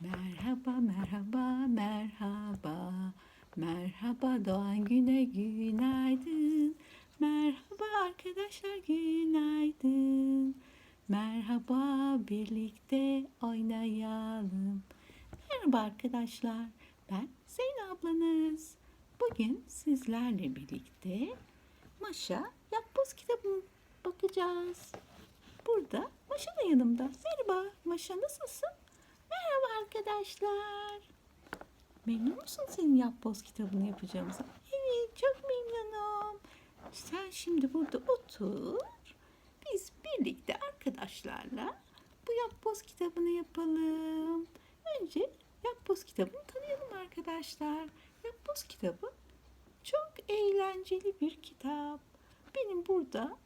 Merhaba, merhaba, merhaba. Merhaba doğan güne günaydın. Merhaba arkadaşlar günaydın. Merhaba birlikte oynayalım. Merhaba arkadaşlar. Ben Zeynep ablanız. Bugün sizlerle birlikte Maşa Yapboz kitabına bakacağız. Burada Maşa da yanımda. Merhaba Maşa nasılsın? Arkadaşlar. Memnun musun senin yapboz kitabını yapacağımıza? Evet çok memnunum. Sen şimdi burada otur. Biz birlikte arkadaşlarla bu yapboz kitabını yapalım. Önce yapboz kitabını tanıyalım arkadaşlar. Yapboz kitabı çok eğlenceli bir kitap. Benim burada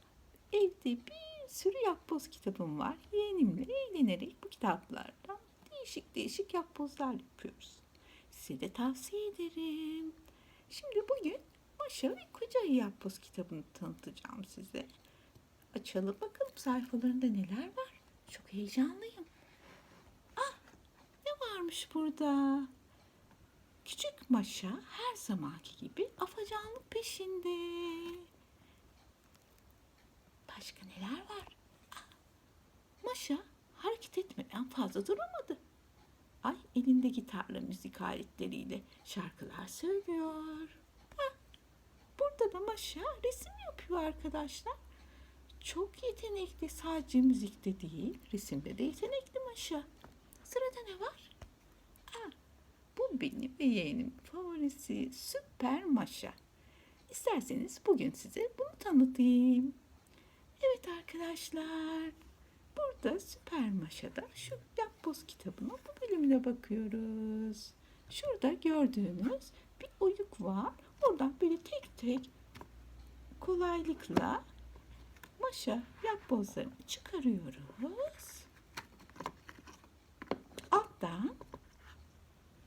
evde bir sürü yapboz kitabım var. Yeğenimle eğlenerek bu kitaplardan değişik değişik yapbozlar yapıyoruz. Size de tavsiye ederim. Şimdi bugün Maşa ve Koca Ayı yapboz kitabını tanıtacağım size. Açalım bakalım sayfalarında neler var. Çok heyecanlıyım. Ah ne varmış burada? Küçük Maşa her zamanki gibi afacanlık peşinde. Başka neler var? Ah, Maşa hareket etmeden fazla duramadı. Ay elinde gitarla müzik aletleriyle şarkılar söylüyor. Hah, burada da Maşa resim yapıyor arkadaşlar. Çok yetenekli sadece müzikte değil resimde de yetenekli Maşa. Sırada ne var? Aa, bu benim ve yeğenim favorisi Süper Maşa. İsterseniz bugün size bunu tanıtayım. Evet arkadaşlar. Burada Süper Maşa'da şu yapboz kitabına bu bölümüne bakıyoruz. Şurada gördüğünüz bir oyuk var. Oradan böyle tek tek kolaylıkla maşa yapbozlarını çıkarıyoruz. Alttan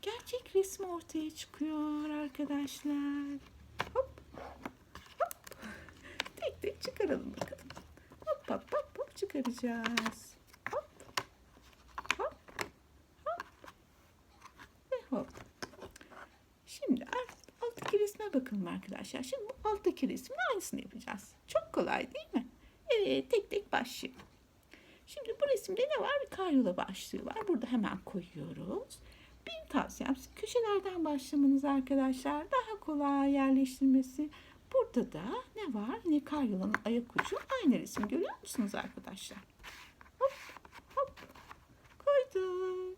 gerçek resmi ortaya çıkıyor arkadaşlar. Hop hop. Tek tek çıkaralım bakalım. Hop hop hop hop çıkaracağız. Hop hop hop ve hop. Şimdi alt- alttaki resme bakalım arkadaşlar. Şimdi bu alttaki resmin aynısını yapacağız. Çok kolay değil mi? Evet tek tek başlayalım. Şimdi bu resimde ne var? Bir karyola başlığı var. Burada hemen koyuyoruz. Benim tavsiyem köşelerden başlamanız arkadaşlar. Daha kolay yerleştirmesi. Burada da ne var? Ne karyolanın ayak ucu. Aynı resim görüyor musunuz arkadaşlar? Hop hop koyduk.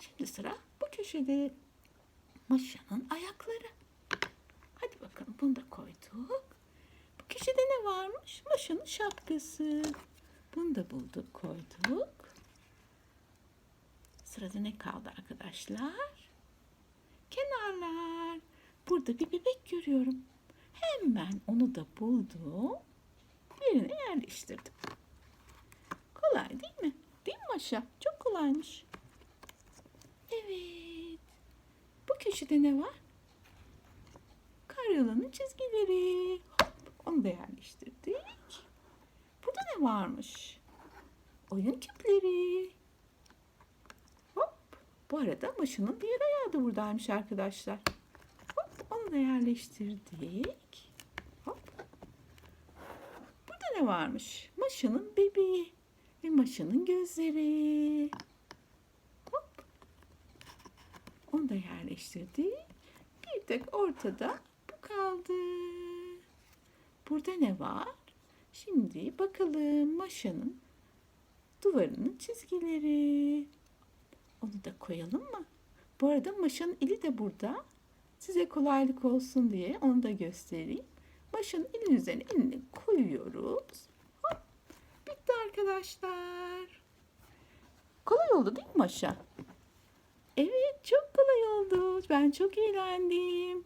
Şimdi sıra bu köşede. Maşanın ayakları. Hadi bakalım bunu da koyduk. Bu köşede ne varmış? Maşanın şapkası. Bunu da bulduk koyduk. Sırada ne kaldı arkadaşlar? Kenarlar. Burada bir bebek görüyorum. Hemen onu da buldum. Yerine yerleştirdim. Kolay değil mi? Değil mi Maşa? Çok kolaymış. Evet. Bu köşede ne var? Karyolanın çizgileri. Hop, onu da yerleştirdik. Burada ne varmış? Oyun küpleri. Hop. Bu arada maşının diğer ayağı da buradaymış arkadaşlar. Da yerleştirdik. Hop. Burada ne varmış? Maşanın bebeği ve maşanın gözleri. Hop. Onu da yerleştirdik. Bir tek ortada bu kaldı. Burada ne var? Şimdi bakalım maşanın duvarının çizgileri. Onu da koyalım mı? Bu arada maşanın eli de burada. Size kolaylık olsun diye onu da göstereyim. Maşanın elin üzerine elini koyuyoruz. Hop, bitti arkadaşlar. Kolay oldu değil mi maşa? Evet çok kolay oldu. Ben çok eğlendim.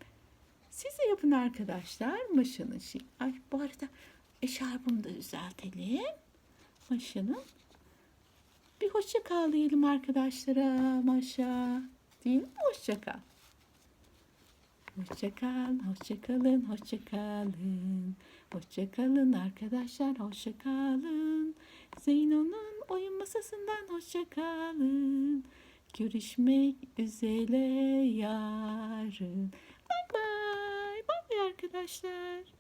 Siz de yapın arkadaşlar. Maşanın şey. Ay bu arada eşarbımı da düzeltelim. Maşanın. Bir hoşça kal diyelim arkadaşlara Maşa. Değil mi? Hoşça kal. Hoşça kal, hoşça kalın, hoşça kalın. Hoşça kalın arkadaşlar, hoşça kalın. Zeyno'nun oyun masasından hoşça kalın. Görüşmek üzere yarın. Bay bay. Bay bay arkadaşlar.